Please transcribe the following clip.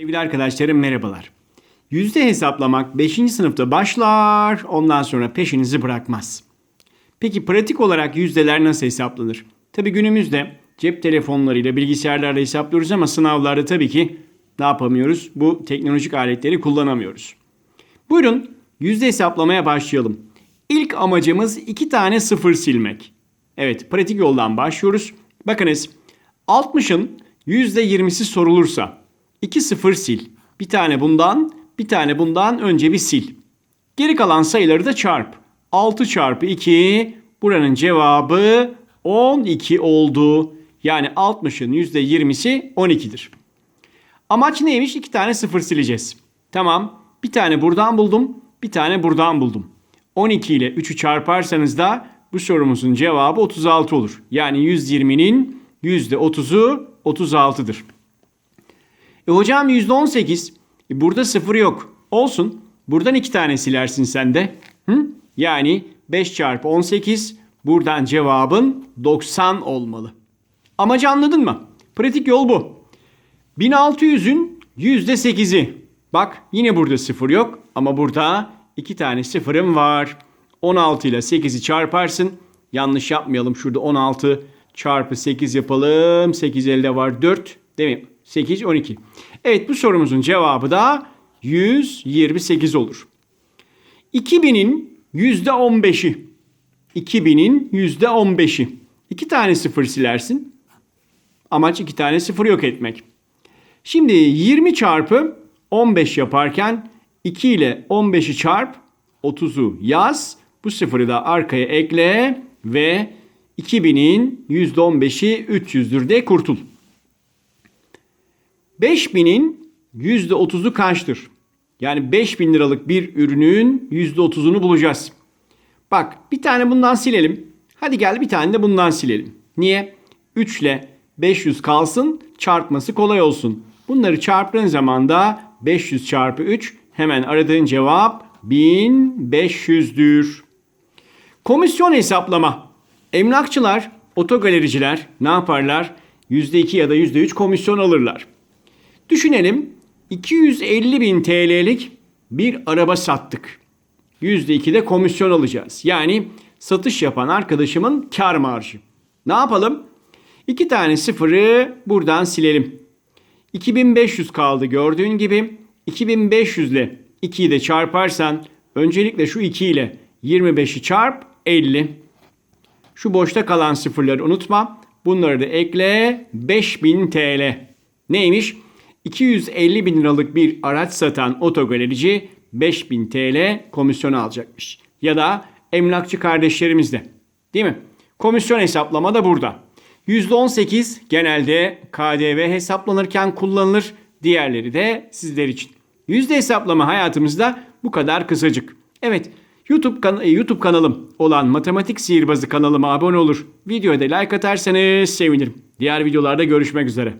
Sevgili arkadaşlarım merhabalar. Yüzde hesaplamak 5. sınıfta başlar, ondan sonra peşinizi bırakmaz. Peki pratik olarak yüzdeler nasıl hesaplanır? Tabi günümüzde cep telefonlarıyla, bilgisayarlarla hesaplıyoruz ama sınavlarda tabii ki ne yapamıyoruz? Bu teknolojik aletleri kullanamıyoruz. Buyurun yüzde hesaplamaya başlayalım. İlk amacımız iki tane sıfır silmek. Evet pratik yoldan başlıyoruz. Bakınız 60'ın %20'si sorulursa 2 sıfır sil. Bir tane bundan bir tane bundan önce bir sil. Geri kalan sayıları da çarp. 6 çarpı 2 buranın cevabı 12 oldu. Yani 60'ın %20'si 12'dir. Amaç neymiş? İki tane sıfır sileceğiz. Tamam. Bir tane buradan buldum. Bir tane buradan buldum. 12 ile 3'ü çarparsanız da bu sorumuzun cevabı 36 olur. Yani 120'nin %30'u 36'dır. E hocam %18. E burada sıfır yok. Olsun. Buradan iki tane silersin sen de. Hı? Yani 5 çarpı 18. Buradan cevabın 90 olmalı. Amacı anladın mı? Pratik yol bu. 1600'ün %8'i. Bak yine burada sıfır yok ama burada iki tane sıfırım var. 16 ile 8'i çarparsın. Yanlış yapmayalım. Şurada 16 çarpı 8 yapalım. 8 elde var 4 değil mi? 8 12. Evet bu sorumuzun cevabı da 128 olur. 2000'in %15'i. 2000'in %15'i. İki tane sıfır silersin. Amaç iki tane sıfır yok etmek. Şimdi 20 çarpı 15 yaparken 2 ile 15'i çarp 30'u yaz. Bu sıfırı da arkaya ekle ve 2000'in %15'i 300'dür de kurtul. 5000'in %30'u kaçtır? Yani 5000 liralık bir ürünün %30'unu bulacağız. Bak bir tane bundan silelim. Hadi gel bir tane de bundan silelim. Niye? 3 ile 500 kalsın çarpması kolay olsun. Bunları çarptığın zaman da 500 çarpı 3 hemen aradığın cevap 1500'dür. Komisyon hesaplama. Emlakçılar, otogalericiler ne yaparlar? %2 ya da %3 komisyon alırlar. Düşünelim 250 bin TL'lik bir araba sattık. %2 de komisyon alacağız. Yani satış yapan arkadaşımın kar marjı. Ne yapalım? İki tane sıfırı buradan silelim. 2500 kaldı gördüğün gibi. 2500 ile 2'yi de çarparsan öncelikle şu 2 ile 25'i çarp 50. Şu boşta kalan sıfırları unutma. Bunları da ekle 5000 TL. Neymiş? 250 bin liralık bir araç satan otogalerici 5000 TL komisyon alacakmış. Ya da emlakçı kardeşlerimiz de. Değil mi? Komisyon hesaplama da burada. %18 genelde KDV hesaplanırken kullanılır. Diğerleri de sizler için. Yüzde hesaplama hayatımızda bu kadar kısacık. Evet YouTube, kan YouTube kanalım olan Matematik Sihirbazı kanalıma abone olur. Videoya da like atarsanız sevinirim. Diğer videolarda görüşmek üzere.